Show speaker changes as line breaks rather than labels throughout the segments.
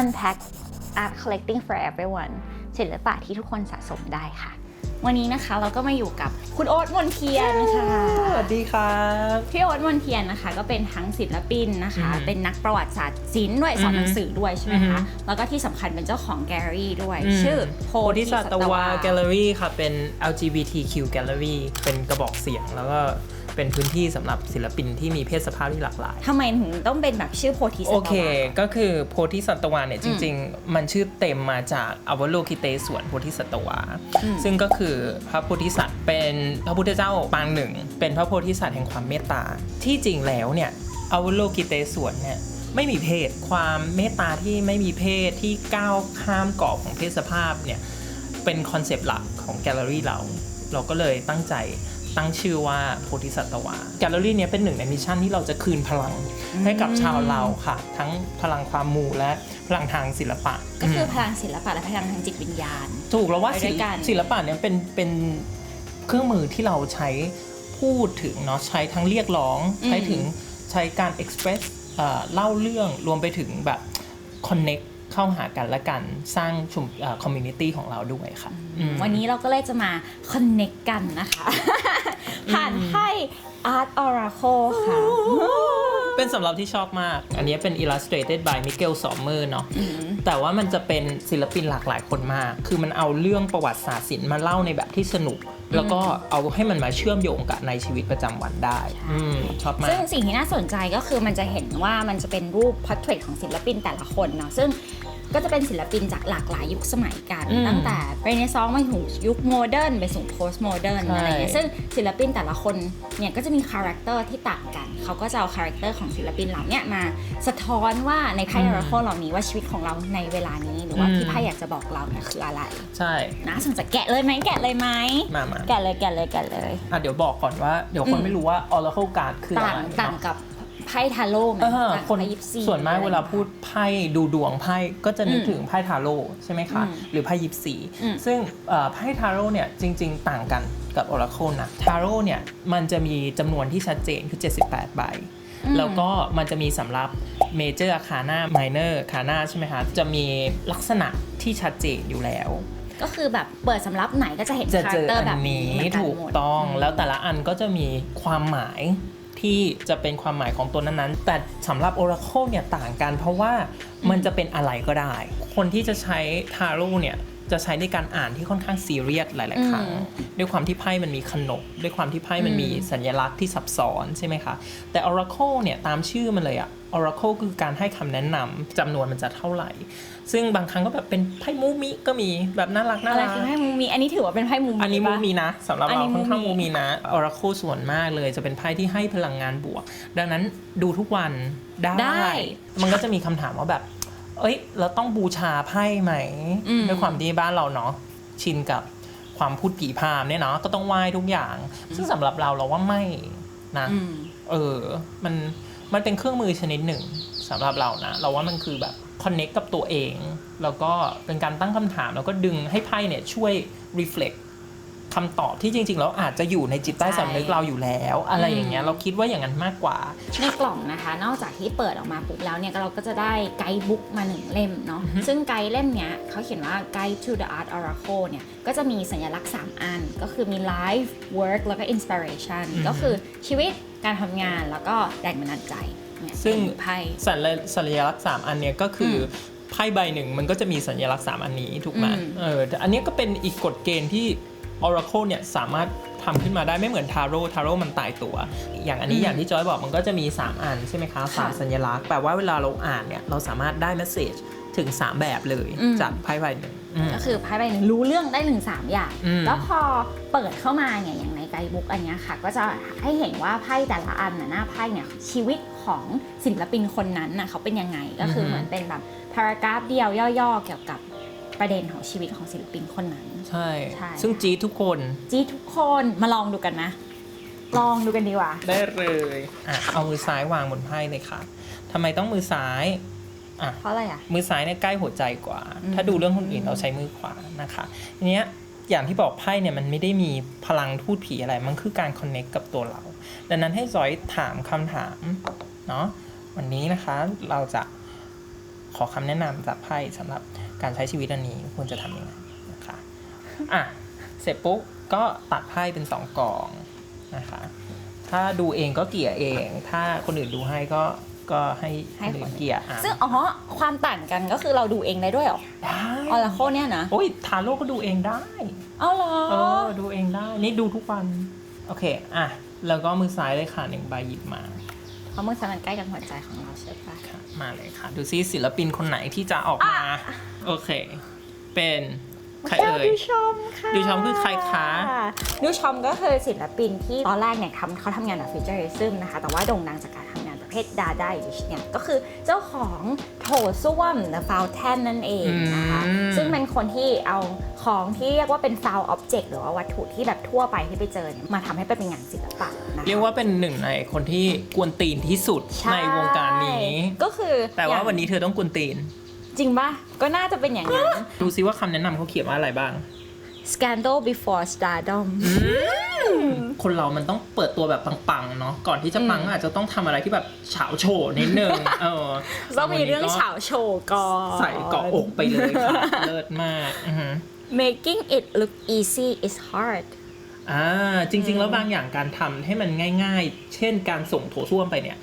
Unpack Art Collecting for Everyone ศิลปะที่ทุกคนสะสมได้ค่ะ วันนี้นะคะเราก็มาอยู่กับคุณโอ๊ตมนเทียนค่ะ
สวัสดีครับ
พี่โอ๊ตมนเทียนนะคะ ก็เป็นทั้งศิลปินนะคะ
อือฮึ
เป็นนักประวัติศาสตร์ศิลป์ด้วยสอน
อือฮึ
หนังสือด้วยใช่ไหม
อือฮึ
คะแล้วก็ที่สำคัญเป็นเจ้าของแกลเลอรี่ด้วย
ม
ชื่อโพ
โพธิ
ธิ
สั
สั
ต
ต
วาวาแกลเลอรี่ค่ะ เป็น LGBTQ Gallery เป็นกระบอกเสียงแล้วก็ เป็นพื้นที่สำหรับศิลปินที่มีเพศสภาพที่หลากหลาย
ทำไมถึงต้องเป็นแบบชื่อโพธิสัต
โอ
วา
เค ก็คือโพธิสัตวาเนี่ยจริง ๆ มันชื่อเต็มมาจากอวโลกิเตศวนโพธิสัตวา
อืม
ซึ่งก็คือพระโพธิสัตว์เป็นพระพุทธเจ้าปางหนึ่ง เป็นพระโพธิสัตว์แห่งความเมตตา ที่จริงแล้วเนี่ยอวโลกิเตศวนเนี่ยไม่มีเพศ ความเมตตาที่ไม่มีเพศที่ก้าวข้ามกรอบของเพศสภาพเนี่ยเป็นคอนเซปต์หลักของแกลเลอรี่เรา เราก็เลยตั้งใจ ตั้งชื่อว่าโพธิสัตวาแกลเลอรี่เนี้ยเป็นหนึ่งในมิชชั่นที่เราจะคืนพลังให้กับชาวเราค่ะ ทั้งพลังความมูและพลังทางศิลปะ
ก็คือ
ม
พลังศิลปะและพลังทางจิตวิญญาณ
ถูกแล้วว่า
ไปด้วยกัน
ศิลปะเนี่ยเป็นเป็นเครื่องมือที่เราใช้พูดถึงเนาะใช้ทั้งเรียกร้องใช้ถึงใช้การ express เอ่อเล่าเรื่องรวมไปถึงแบบ connect เข้าหากันและกันสร้างชุมคอมมูนิตี้ของเราด้วยค่ะอืม
วันนี้เราก็เลยจะมาคอนเน็กกันนะคะ ผ่านไพ่ Art Oracle ค่ะ
เป็นสำหรับที่ชอบมาก อันนี้เป็น illustrated by Miguel Sommer เนาะแต่ว่ามันจะเป็นศิลปินหลากหลายคนมาก คือมันเอาเรื่องประวัติศาสตร์ศิลป์มาเล่าในแบบที่สนุก แล้วก็เอาให้มันมาเชื่อมโยงกับในชีวิตประจำวันได้อืมชอบมา
ซึ่
ก
งสิ่งที่น่าสนใจก็คือมันจะเห็นว่ามันจะเป็นรูปพ o r t r a i t ของศิลปินแต่ละคนเนาะ ซึ่ง ก็จะเป็นศิลปินจากหลากหลายยุคสมัยกัน
อืม
ตั้งแต่เรเนซองส์มาถึงยุคโมเดิร์นไปสู่โพสต์โมเดิร์น
ใช่
อะไรเงี้ยซึ่งศิลปินแต่ละคนเนี่ยก็จะมีคาแรคเตอร์ที่ต่างกัน เขาก็จะเอาคาแรคเตอร์ของศิลปินเหล่าเนี้ยมาสะท้อนว่าในไพ่
อืม
อราโคเหล่านี้ว่าชีวิตของเราในเวลานี้หรือว่า
อืม
ที่ไพ่อยากจะบอกเราเนี่ยคืออะไร
ใช่
นะสนใจแกะเลยไหมแกะเลยไหม
มามา
แกะเลยแกะเลยแกะเลย
อะเดี๋ยวบอกก่อนว่า เดี๋ยวคน
อืม
ไม่รู้ว่า Oracle Card คืออะ
ต่าง
ไร
ต่าง
เนาะ
กับ ไพ่ทาโร่ไหม
เออ
ต่าง
คน
กับไพ่ยิปซี
ส่วนมากเวลาพูดไพ่ดูดวงไพ่ก็จะนึก
อืม
ถึงไพ่ทาโร่ใช่ไหมคะ
อืม
หรือไพ่ยิปซี
อืม
ซึ่งเอ่อไพ่ทาโร่เนี่ยจริง ๆ ต่างกันกับ Oracle นะทาโร่เนี่ยมันจะมีจำนวนที่ชัดเจนคือ 78 ใบ
อืม
แล้วก็มันจะมีสำหรับเมเจอร์คาหน้าไมเนอร์คาหน้าใช่ไหมคะ จะมีลักษณะที่ชัดเจนอยู่แล้ว
ก็คือแบบเปิดสำรับไหนก็จะเห็น
จะ
คา
เจ
แรค
อ
เตอร์
อั
แบบ
นนี้
เหมือนน
ถูก
หมด
ต้องแล้วแต่ละอันก็จะมีความหมาย ที่จะเป็นความหมายของตัวนั้นๆ แต่สำหรับ Oracle เนี่ยต่างกัน เพราะว่ามันจะเป็นอะไรก็ได้ คนที่จะใช้ทาโร่เนี่ย จะใช้ในการอ่านที่ค่อนข้างซีเรียสหลาย ๆ ครั้ง ด้วยความที่ไพ่มันมีขนบ ด้วยความที่ไพ่มันมีสัญลักษณ์ที่ซับซ้อนใช่ไหมคะ แต่ Oracle เนี่ยตามชื่อมันเลยอะ Oracle คือการให้คำแนะนำจำนวนมันจะเท่าไหร่ ซึ่งบางครั้งก็แบบเป็นไพ่มูมิก็มีแบบน่ารักน่า
อะไร
รัก
คือไพ่มูมี อันนี้ถือว่าเป็นไพ่มูมี
อันนี้มู
ปะ
มีนะสำหรับ
อัน
เรา
นี้
ค่อนข้าง
มู
มู
มี
มีนะ Oracle ส่วนมากเลยจะเป็นไพ่ที่ให้พลังงานบวก ดังนั้นดูทุกวันได้
ได้
มันก็จะมีคำถามว่าแบบ เอ้ย เราต้องบูชาไพ่ไหม
อืม
ด้วยความที่บ้านเราเนาะชินกับความพูดผีพรามเนี่ยเนาะก็ต้องไหว้ทุกอย่าง ซึ่งสำหรับเราเราว่าไม่นะ
อืม
เออ มันมันเป็นเครื่องมือชนิดหนึ่งสำหรับเรานะเราว่ามันคือแบบคอนเน็กกับตัวเอง แล้วก็เป็นการตั้งคำถามแล้วก็ดึงให้ไพ่เนี่ยช่วย reflect คำตอบที่จริง ๆ แล้วอาจจะอยู่ในจิตใต้สำนึก
ใช่
เราอยู่แล้ว อะไรอย่างเงี้ย
อืม
เราคิดว่าอย่างนั้นมากกว่า
ในกล่องนะคะ นอกจากที่เปิดออกมาปุ๊บแล้วเนี่ยเราก็จะได้ไกด์บุ๊กมาหนึ่งเล่มเนาะซึ่งไกด์เล่มเนี้ยเขาเขียนว่า Guide to the Art Oracle เนี่ยก็จะมีสัญลักษณ์ 3 อัน ก็คือมี life work แล้วก็ inspiration
อืม
ก็คือชีวิตการทำงานแล้วก็แรงบันดาลใจเนี่ย
ซึ่ง
เป็นไพ่
สัญลักษณ์สัญลักษณ์สามอันเนี่ยก็คืออไพ่ใบหนึ่งมันก็จะมีสัญลักษณ์สามอันนี้ถูกไหม
อืม
เออแต่อันเนี้ยก็เป็นอีกกฎเกณฑ์ที่ Oracle เนี่ยสามารถทำขึ้นมาได้ไม่เหมือนทาโร่ทาโร่มันตายตัว อย่างอันนี้
อืม
อย่างที่จอยบอกมันก็จะมี 3 อันใช่ไหมคะสาม
ค่ะ
สัญลักษณ์แปลว่าเวลาเราอ่านเนี่ยเราสามารถได้เมสเซจถึง 3 แบบเลย
อืม
จากไพ่ใบหนึ่งอืม
ก็คือไพ่ใบหนึ่งรู้เรื่องได้หนึ่งสามอย่าง
อืม
แล้วพอเปิดเข้ามาเนี่ยอย่างในไกด์บุ๊กอันเนี้ยค่ะ ก็จะให้เห็นว่าไพ่แต่ละอันน่ะหน้าไพ่เนี่ยชีวิตของศิลปินคนนั้นน่ะเขาเป็นยังไงก็คือเหมือนเป็นแบบพารากราฟเดียวย่อๆเกี่ยวกับ ประเด็นของชีวิตของศิลปินคนนั้น
ใช่
ใช่
ซึ่งจีดทุกคน
จีทุกคนมาลองดูกันนะ ลองดูกันดีกว่า
ได้เลยอะเอามือซ้ายวางบนไพ่เลยค่ะทำไมต้องมือซ้ายอะ
เพราะอะไรอะ
มือซ้ายเนี่ยใกล้หัวใจกว่า
อืม
ถ้าดูเรื่องคนอื่นเราใช้มือขวานะคะทีเนี้ยอย่างที่บอกไพ่เนี่ยมันไม่ได้มีพลังทูตผีอะไร มันคือการคอนเน็กกับตัวเรา ดังนั้นให้จอยถามคำถามเนาะวันนี้นะคะเราจะขอคำแนะนำจากไพ่สำหรับ การใช้ชีวิตอันนี้ควรจะทำยังไงนะคะอะเสร็จปุ๊บก็ตัดไพ่เป็นสองกองนะคะถ้าดูเองก็เกลี่ยเอง ถ้าคนอื่นดูให้ก็ก็ให้
ให้
คน
คน
อื่นเกลี่ยอะ
ซึ่งอ๋อความต่างกันก็คือเราดูเองได้ด้วยเหรอ
ได้
ออราโคเนี่ยนะ
โอ้ยทาโร่ก็ดูเองได้
เอาเหรอ
เออดูเองได้นี่ดูทุกวัน โอเค อะ แล้วก็มือซ้ายเลยค่ะหนึ่งใบหยิบมา
เพ ราะมือซ้ายมันใกล้กับหัวใจของเราใช่ปะ
ค่ะมาเลยค่ะ ดูซิศิลปินคนไหนที่จะออกมา โอเค เป็นใครเอ่ย
ดูชมค่ะ
ดูชมคือใครคะ
ดูชมก็คือศิลปินที่ตอนแรกเนี่ยทำเขาทำงานแบบฟิวเจอริซึมนะคะ แต่ว่าโด่งดังจากการทำงานประเภทดาได้เนี่ยก็คือเจ้าของโถส้วม The Fountain นั่นเองนะคะ
อืม
ซึ่งเป็นคนที่เอาของที่เรียกว่าเป็น found object หรือว่าวัตถุที่แบบทั่วไปที่ไปเจอเนี่ยมาทำให้เป็นงานศิลปะนะคะ
เรียกว่าเป็นหนึ่งในคนที่กวนตีนที่สุด
ใช่
ในวงการนี้
ก็คือ
แต่ว่า
อย่ง
วันนี้เธอต้องกวนตีน
จริงปะก็น่าจะเป็นอย่างนั้น
ดูซิว่าคำแนะนำเขาเขียนว่าอะไรบ้าง
Scandal before stardom
คนเรามันต้องเปิดตัวแบบปังๆ เนาะก่อนที่จะปังก็อาจจะต้องทำอะไรที่แบบเฉาโชว์นิดนึงเออ
ต้องมีเรื่องเฉาโชว์ก่อน
ใส่เกาะอกไปเลยค่ะเลิศมากอือหือ
making it look easy is hard
อ่าจริง ๆ แล้วบางอย่างการทำให้มันง่าย ๆ เช่นการส่งโถส้วมไปเนี่ย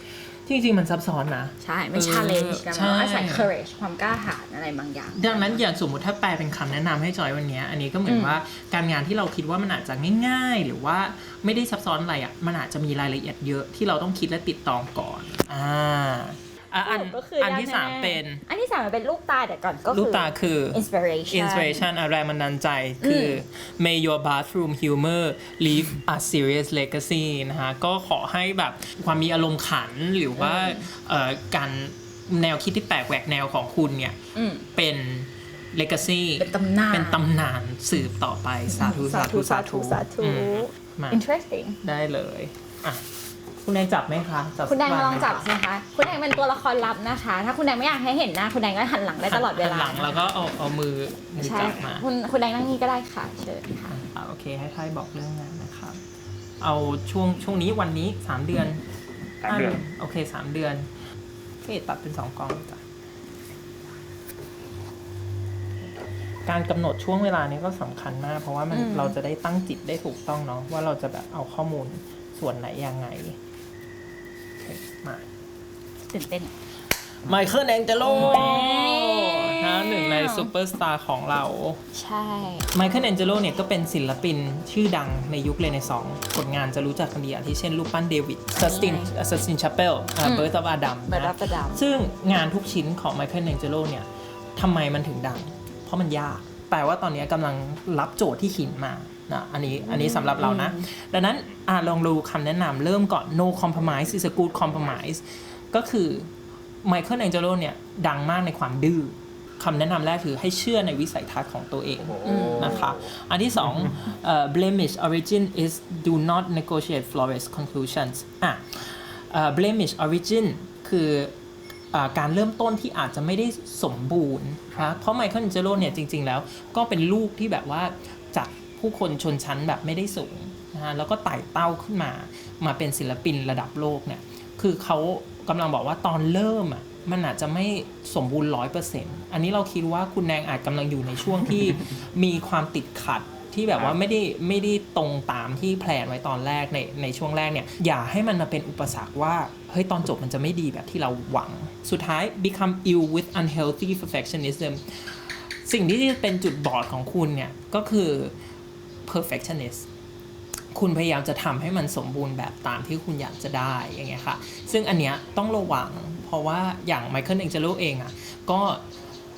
จริงๆมันซับซ้อนนะ
ใช่ ไม่
เออ
challenge นะ
ใช่
มันอาศัย courage ความกล้าหาญอะไรบางอย่าง
ดังนั้นอย่างสมมุติถ้าแปลเป็นคำแนะนำให้จอยวันเนี้ยอันนี้ก็เหมือน
อืม
ว่าการงานที่เราคิดว่ามันอาจจะง่าย ๆ หรือว่าไม่ได้ซับซ้อนอะไรอะมันอาจจะมีรายละเอียดเยอะที่เราต้องคิดและติดตองก่อนอ่า อะอัน
ก็คือ
อัน
ยก
ที่สาม
แๆ
เป็น
อันที่สามมันเป็นลูกตาแต่ก่อนก็
ลูก
คือ
ตาคือ
inspiration
inspiration อะแรงบันดาลใจคือ may your bathroom humor leave a serious legacy นะฮะ ก็ขอให้แบบความมีอารมณ์ขันหรือว่าเอ่อการแนวคิดที่แปลกแหวกแนวของคุณเนี่ย
อืม
เป็น legacy
เป็นตำนาน
เป็นตำนานสืบต่อไป สาธุ สาธุ สาธุ
สาธุ
อืมมา
interesting
ได้เลย อะ คุณแดงจับไหมคะจับ
คุณแดง
สัก
มาลองจับ
ไหม
สิคะ คุณแดงเป็นตัวละครลับนะคะ ถ้าคุณแดงไม่อยากให้เห็นหน้าคุณแดงก็หันหลังได้ตลอดเวลา
หันหลังแล้วก็เอาเอามือมือ
ใช่
จับ
ค่ะ
มา
คุณคุณแดงนั่งนี่ก็ได้ค่ะ เชิญค่ะ
อ่าโอเคให้ไทยบอกเรื่องงานนะครับ เอาช่วงช่วงนี้วันนี้สามเดือน
สามเดือน
โอเคสามเดือนโอเคตัดเป็นสองกองจ้ะการกำหนดช่วงเวลานี้ก็สำคัญมาก เพราะว่ามัน
อืม
เราจะได้ตั้งจิตได้ถูกต้องเนาะว่าเราจะแบบเอาข้อมูลส่วนไหนยังไงโอเค มา
ตื่นเต้น
ไมเคิลแองเจโล
ว้าว
นะหนึ่งในซูเปอร์สตาร์ของเรา
ใช่
ไมเคิลแองเจโลเนี่ยก็เป็นศิลปินชื่อดังในยุคเรเนซองส์ผลงานจะรู้จักกันดีอย่างที่เช่นรูปปั้นเดวิดซัสตินซัสตินชัปเปลเบิร์ตออฟอาดัม
เบิร์ดรับประดาม
ซึ่งงานทุกชิ้นของไมเคิลแองเจโลเนี่ยทำไมมันถึงดัง เพราะมันยาก แปลว่าตอนนี้กำลังรับโจทย์ที่หินมา นะอันนี้อันนี้สำหรับเรานะ ดังนั้นอะลองดูคำแนะนำเริ่มก่อน no compromise is a good compromise ก็คือไมเคิลแองเจโลเนี่ยดังมากในความดื้อคำแนะนำแรกคือให้เชื่อในวิสัยทัศน์ของตัวเองนะคะอันที่สองเอ่อ blemish origin is do not negotiate flawless conclusions อะเอ่อ blemish origin คืออ่าการเริ่มต้นที่อาจจะไม่ได้สมบูรณ์นะเพราะไมเคิลเจโรเนี่ยจริง ๆ แล้วก็เป็นลูกที่แบบว่าจาก ผู้คนชนชั้นแบบไม่ได้สูงนะฮะแล้วก็ไต่เต้าขึ้นมา มาเป็นศิลปินระดับโลกเนี่ยคือเขากำลังบอกว่าตอนเริ่มอะมันอาจจะไม่สมบูรณ์ร้อยเปอร์เซ็นต์อันนี้เราคิดว่าคุณแดงอาจกำลังอยู่ในช่วงที่มีความติดขัดที่แบบว่าไม่ได้ไม่ได้ตรงตามที่แพลนไว้ตอนแรกในในช่วงแรกเนี่ยอย่าให้มันมาเป็นอุปสรรคว่าเฮ้ยตอนจบมันจะไม่ดีแบบที่เราหวัง สุดท้าย become ill with unhealthy perfectionism สิ่งที่เป็นจุดบอดของคุณเนี่ยก็คือ perfectionist คุณพยายามจะทำให้มันสมบูรณ์แบบตามที่คุณอยากจะได้อย่างเงี้ยค่ะ ซึ่งอันเนี้ยต้องระวัง เพราะว่าอย่างไมเคิลเองเจโลเองอะก็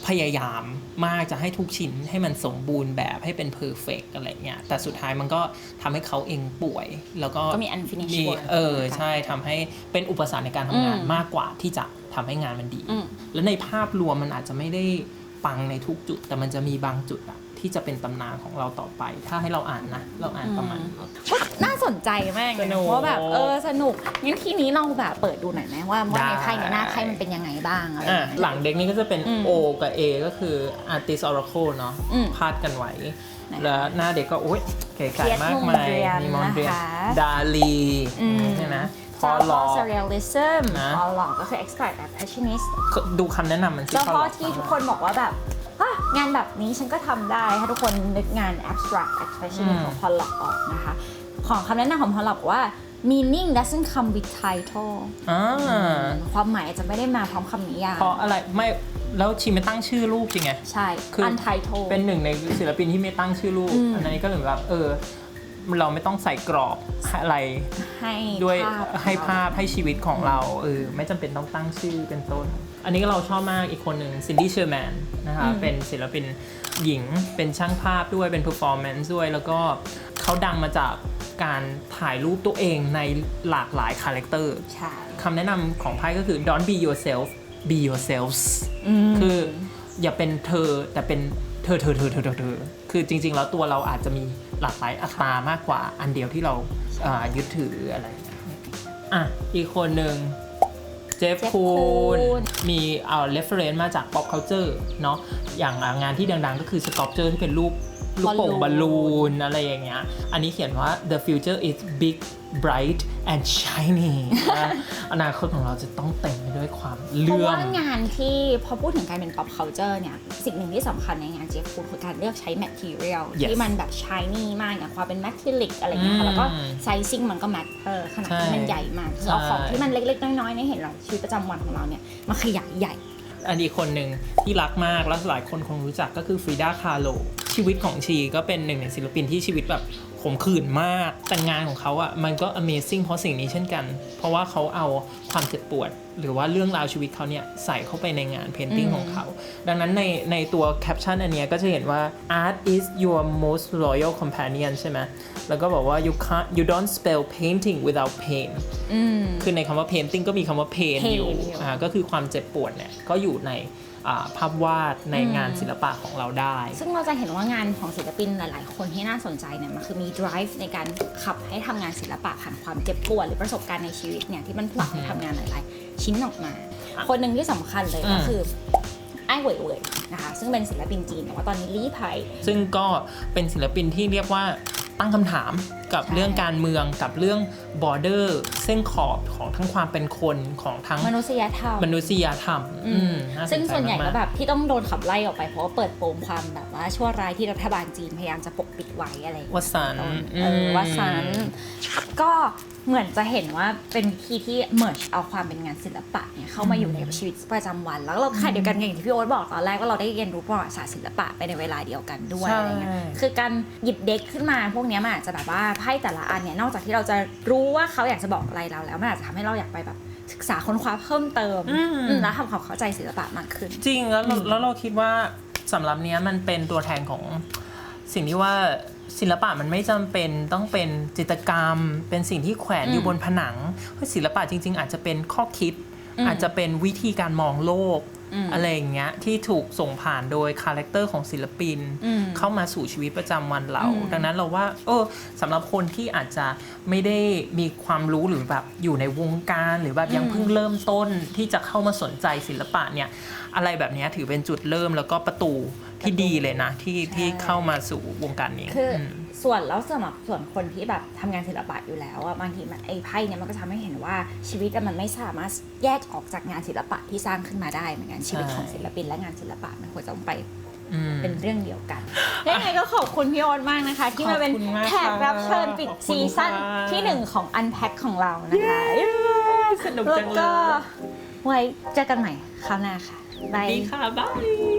พยายามมากจะให้ทุกชิ้นให้มันสมบูรณ์แบบให้เป็นเพอร์เฟกอะไรเงี้ยแต่สุดท้ายมันก็ทำให้เขาเองป่วย แล้วก็
ก็มี unfinished
มี
work
เออ ใช่ทำให้เป็นอุปสรรคในการทำงาน
อืม
มากกว่าที่จะทำให้งานมันดี
อืม
แล้วในภาพรวมมันอาจจะไม่ได้ปังในทุกจุด แต่มันจะมีบางจุดอะ ที่จะเป็นตำนานของเราต่อไป ถ้าให้เราอ่านนะ เราอ่านประมาณนี้
น่าสนใจมากเลย
สนุ
นะ
ก
เพราะแบบเออสนุกงั้นทีนี้เราแบบเปิดดูหน่อยไหมว่าว่าใน
ได้
ไพ่เนี่ยหน้าไพ่มันเป็นยังไงบ้างอะไรอ
อะ
ย่างเงี้ย
หลังเด็กนี้ก็จะเป็น
อืม
O กับ A ก็คือ Artist Oracle เนาะ
อืม
พาดกันไว้
ไหน
แล้วหน้าเด็กก็ โอ้ยเก๋
เกียรติ
ๆมากมาย
มนเรียน
มีมอนเรียน
นะคะ
ดาลี
อืม
ใช่ไหมพอ
เจ้า
หล
พ่อ
อก
surrealism
นะ
พอหลอกก็คือ extract impressionist
ดูคำแนะนำมันสิ
เจ้า
พอ
พ่
ห
อ
ลอก
ที่ทุกคนบอกว่าแบบ อะงานแบบนี้ฉันก็ทำได้ ถ้าทุกคนนึกงาน abstract expressionist ของพอลล็อกออกนะคะ ของคำแนะนำของพอลล็อกบอกว่า meaning doesn't come with title
อ่า
ความหมายอาจจะไม่ได้มาพร้อมคำนิยาม
เพราะอะไรไม่แล้วชีไม่ตั้งชื่อลูกจริงไง
ใช่
คือ
untitled
เป็นหนึ่งในศิลปินที่ไม่ตั้งชื่อลูก
อืม
อันนี้ก็เหมือนแบบเออ เราไม่ต้องใส่กรอบอะไร
ให้
ด้วย
ภาพ
ให้ภาพให้ชีวิตของเราเออไม่จำเป็นต้องตั้งชื่อเป็นต้น อันนี้ก็เราชอบมากอีกคนหนึ่งซินดี้เชอร์แมนนะคะ เป็นศิลปินหญิง เป็นช่างภาพด้วย เป็นเพอร์ฟอร์แมนซ์ด้วย แล้วก็เขาดังมาจากการถ่ายรูปตัวเองในหลากหลายคาแรคเตอร์
ใช่
คำแนะนำของไพ่ก็คือ don't be yourself be yourselves
ม
คืออย่าเป็นเธอแต่เป็นเธอเธอเธอเธอเธอเธอคือจริง ๆ แล้วตัวเราอาจจะมีหลากหลายอัตรามากกว่าอันเดียวที่เราอ่ายึดถืออะไรอย่างเงี้ยอะอีกคนหนึ่ง เจฟ
Jeff
คูน
Koons
มีเอา reference มาจาก pop culture เนาะอย่างอะงานที่ดังๆ ก็คือ sculpture ที่เป็นรูป ลูกโป่ง
Balloon
บอลลูนอะไรอย่างเงี้ย อันนี้เขียนว่า the future is big bright and shiny นะอนาคตของเราจะต้องเต็มไปด้วยความ
เพ
เลื่
ราะ
อ
ว่ามงานที่พอพูดถึงการเป็น pop culture เนี่ย สิ่งหนึ่งที่สำคัญในงานเจฟฟูดคือการเลือกใช้ material
Yes
ที่มันแบบ shiny มากอย่างความเป็น metallic อะไรเงี้ยค่ะ
อืม
แล้วก็ sizing มันก็ matter ขนาดที่มัน
ใช่
ใหญ่มากคือ
ใช่
เอาของที่มันเล็กๆ น้อยๆในเห็นเราชีวิตประจำวันของเราเนี่ยมาขยายใหญ่
อันนี้คนหนึ่งที่รักมากแล้วหลายคนคงรู้จักก็คือฟรีดาคาร์โล ชีวิตของชีก็เป็นหนึ่งในศิลปินที่ชีวิตแบบขมขื่นมาก แต่งานของเขาอะ่ะมันก็ amazing เพราะสิ่งนี้เช่นกัน เพราะว่าเขาเอาความเจ็บปวด หรือว่าเรื่องราวชีวิตเขาเนี่ยใส่เข้าไปในงานเพนติ้ง
อืม
ของเขา ดังนั้นในในตัวแคปชั่นอันเนี้ยก็จะเห็นว่า art is your most loyal companion ใช่ไหมแล้วก็บอกว่า you can't you don't spell painting without pain
อืม
คือในคำว่า painting ก็มีคำว่า pain
pain
อยู่
อยู่
อ่าก็คือความเจ็บปวดเนี่ยก็อยู่ในอ่า ภาพวาดในงานศิลปะของเราได้
ซึ่งเราจะเห็นว่างานของศิลปินหลาย ๆ คนที่น่าสนใจเนี่ยมันคือมี drive ในการขับให้ทำงานศิลปะผ่านความเจ็บปวดหรือประสบการณ์ในชีวิตเนี่ยที่มันผลักให้ทำงานหลาย ๆ ชิ้นออกมา คนหนึ่งที่สำคัญเลยก็
อืม
คือไอ้เหวยเวยนะคะซึ่งเป็นศิลปินจีนแต่ว่าตอนนี้ลี้ภัย
ซึ่งก็เป็นศิลปินที่เรียกว่าตั้งคำถามกับ
ใช่
เรื่องการเมืองกับเรื่อง border เส้นขอบของทั้งความเป็นคนของทั้ง
มนุษยธรรม
มนุษยธรรม
อื
อื
ม
มา
ซึ่งส่วนใหญ่
มา
ก็
ก
แบบที่ต้องโดนขับไล่ออกไปเพราะว่าเปิดโปงความแบบว่าชั่วร้ายที่รัฐบาลจีนพยายามจะปกปิดไว้อะไรอย่าง
ๆ
เงี้ย
วสันต์
เออว่าซันก็เหมือนจะเห็นว่าเป็นวิธีที่ merge เอาความเป็นงานศิลปะเนี่ยเข้ามาอยู่ในชีวิตประจำวัน แล้วเราขณะเดียวกันอย่างที่พี่โอ๊ตบอกตอนแรกว่าเราได้เรียนรู้ประวัติศาสตร์ศิลปะไปในเวลาเดียวกันด้วย
ใช่
อะไรเงี้ยคือการหยิบเด็กขึ้นมาพวกเนี้ยมันอาจจะแบบว่าไพ่แต่ละอันเนี่ยนอกจากที่เราจะรู้ว่าเขาอยากจะบอกอะไรเราแล้วมันอาจจะทำให้เราอยากไปแบบศึกษาค้นคว้าเพิ่มเติม
อืม
อืมแล้วทำความเข้าใจศิลปะมากขึ้น
จริงแล้วเราแล้วเราคิดว่าสำหรับเนี้ยมันเป็นตัวแทนของสิ่งที่ว่าศิลปะมันไม่จำเป็นต้องเป็นจิตรกรรม เป็นสิ่งที่แขวนอยู่
อืม
บนผนังเพราะศิลปะจริง ๆ อาจจะเป็นข้อคิด
อืม
อาจจะเป็นวิธีการมองโลก
อืม
อะไรอย่างเงี้ยที่ถูกส่งผ่านโดยคาแรคเตอร์ของศิลปิน
อืม
เข้ามาสู่ชีวิตประจำวันเรา
อืม
ดังนั้นเราว่าเออสำหรับคนที่อาจจะไม่ได้มีความรู้หรือแบบอยู่ในวงการหรือแบบยังเพิ่งเริ่มต้นที่จะเข้ามาสนใจศิลปะเนี่ยอะไรแบบเนี้ยถือเป็นจุดเริ่มแล้วก็ประตูที่ดีเลยนะ ที่ที่เข้ามาสู่วงการนี้
คืออ
ม
ส่วนแล้วสำหรับส่วนคนที่แบบทำงานศิลปะอยู่แล้วอะบางทีมันไอ้ไพ่เนี่ยมันก็ทำให้เห็นว่าชีวิตอะมันไม่สามารถแยกออกจากงานศิลปะที่สร้างขึ้นมาได้เหมือนกันชีวิตของศิลปินและงานศิลปะมันควรจะต้องไป
อืม
เป็นเรื่องเดียวกันยังไงก็ขอบคุณพี่โอ๊ตมากนะคะ ที่มาเป็น
ขอบคุณมาก
แขกรับเชิญปิด
ขอบคุณ
ซีซั่น
ค่ะ
ที่หนึ่งของ Unpack ของเรานะคะ
สนุก
แล้ว
จังเล
ก็
ย
ไว้เจอกันใหม่คราวหน้าค่ะบาย
ดีค่ะบาย